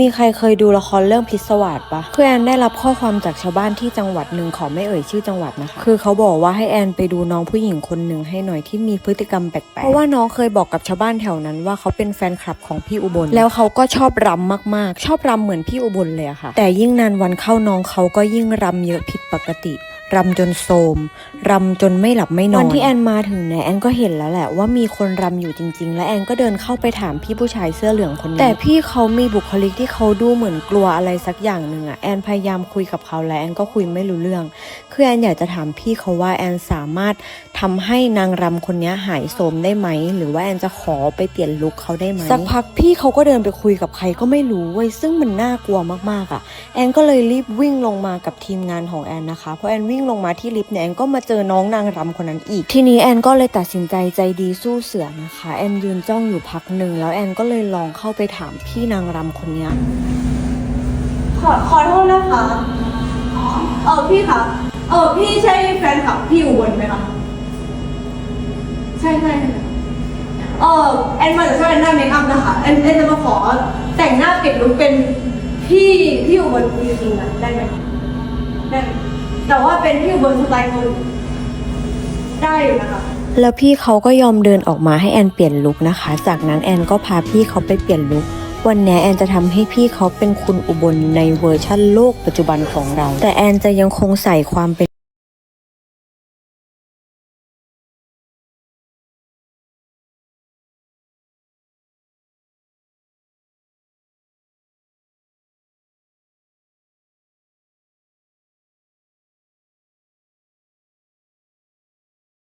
มีใครเคยดูละครเรื่องพิศวาสปะคือแอนได้รับข้อความจากชาวบ้านที่จังหวัดหนึ่งขอไม่เอ่ยชื่อจังหวัดนะคะ คือเขาบอกว่าให้แอนไปดูน้องผู้หญิงคนหนึ่งให้หน่อยที่มีพฤติกรรมแปลกๆ เพราะว่าน้องเคยบอกกับชาวบ้านแถวนั้นว่าเขาเป็นแฟนคลับของพี่อุบล แล้วเขาก็ชอบรำมากๆ ชอบรำเหมือนพี่อุบลเลยอะค่ะ แต่ยิ่งนานวันเข้าน้องเขาก็ยิ่งรำเยอะผิดปกติ รำจนโทมรำจนไม่หลับไม่นอนวันที่แอนมาถึงเนี่ยแอนก็เห็นแล้วแหละว่ามีคนรำอยู่จริง ๆ และแอนก็เดินเข้าไปถามพี่ผู้ชายเสื้อเหลืองคนนี้แต่พี่เขามีบุคลิกที่เขาดูเหมือนกลัวอะไรสักอย่างหนึ่งอะแอนพยายามคุยกับเขาแล้วแอนก็คุยไม่รู้เรื่องคือแอนอยากจะถามพี่เขาว่าแอนสามารถทำให้นางรำคนนี้หายโทมได้ไหมหรือว่าแอนจะขอไปเปลี่ยนลุคเขาได้ไหมสักพักพี่เขาก็เดินไปคุยกับใครก็ไม่รู้เว้ยซึ่งมันน่ากลัวมากๆอะแอนก็เลยรีบวิ่งลงมากับทีมงานของแอนนะคะเพราะแอนวิ่งลงมาที่ลิฟต์เนี่ยแอนก็มาเจอน้องนางรำคนนั้นอีก ทีนี้แอนก็เลยตัดสินใจใจดีสู้เสือนะคะ แอนยืนจ้องอยู่พักหนึ่งแล้วแอนก็เลยลองเข้าไปถามพี่นางรำคนนี้ขอขอโทษนะคะเออพี่คะเออพี่ใช่แฟนคลับพี่อุบลไหมคะใช่ใช่เออแอนมาจากช่วยแอนหน้าเมคอัพนะคะแอนแอนจะมาขอแต่งหน้าเปลี่ยนลุคเป็นพี่พี่อุบลจริงๆอะได้ไหมได้ไหม แต่ว่าเป็นพี่อุบนสไตล์คนได้อยู่นะคะแล้วพี่เขาก็ยอมเดินออกมาให้แอนเปลี่ยนลุกนะคะ จากนั้นแอนก็พาพี่เขาไปเปลี่ยนลุกวันนี้แอนจะทำให้พี่เขาเป็นคุณอุบลในเวอร์ชั่นโลกปัจจุบันของเรา แต่แอนจะยังคงใส่ความเป็น